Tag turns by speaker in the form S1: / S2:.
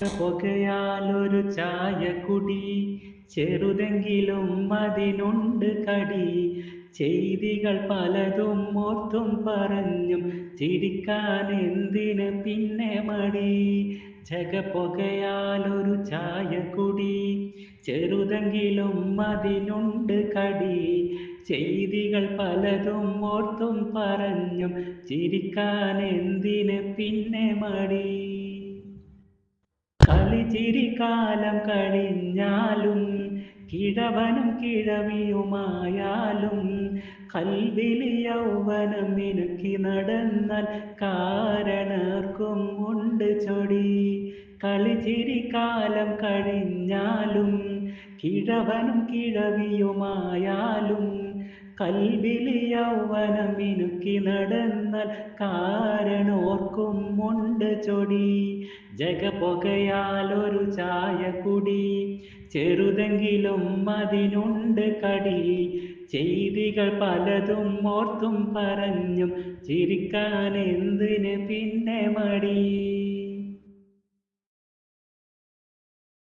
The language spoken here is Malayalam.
S1: പുകയാലൊരു കുടി ചെറുതെങ്കിലും അതിനുണ്ട് കടി. ചെയ്തികൾ പലതും ഓർത്തും പറഞ്ഞും ചിരിക്കാൻ എന്തിന് പിന്നെ മടി? ജഗ പുകയാലൊരു ചായ കുടി ചെറുതെങ്കിലും അതിനുണ്ട് കടി. ചെയ്തികൾ പലതും ഓർത്തും പറഞ്ഞും ചിരിക്കാൻ എന്തിന് പിന്നെ മടി? കാലം കഴിഞ്ഞാലും കിഴവനും കിഴവിയുമായാലും കൽവിലിയൗവനം മിനുക്കി നടന്നാൽ കാരണർക്കും ഉണ്ട് ചൊടി. കളിചിരി കാലം കഴിഞ്ഞാലും കിഴവനും കിഴവിയുമായാലും കൽവിലി യൗവനം മിനുക്കി നടന്നാൽ കാരണോർക്കും ഉണ്ട് ചൊടി. ജഗ ഒരു ചായ കുടി ചെറുതെങ്കിലും അതിനുണ്ട് കടി. ചെയ്തികൾ പലതും ഓർത്തും പറഞ്ഞും ചിരിക്കാൻ എന്തിന് പിന്നെ മടി?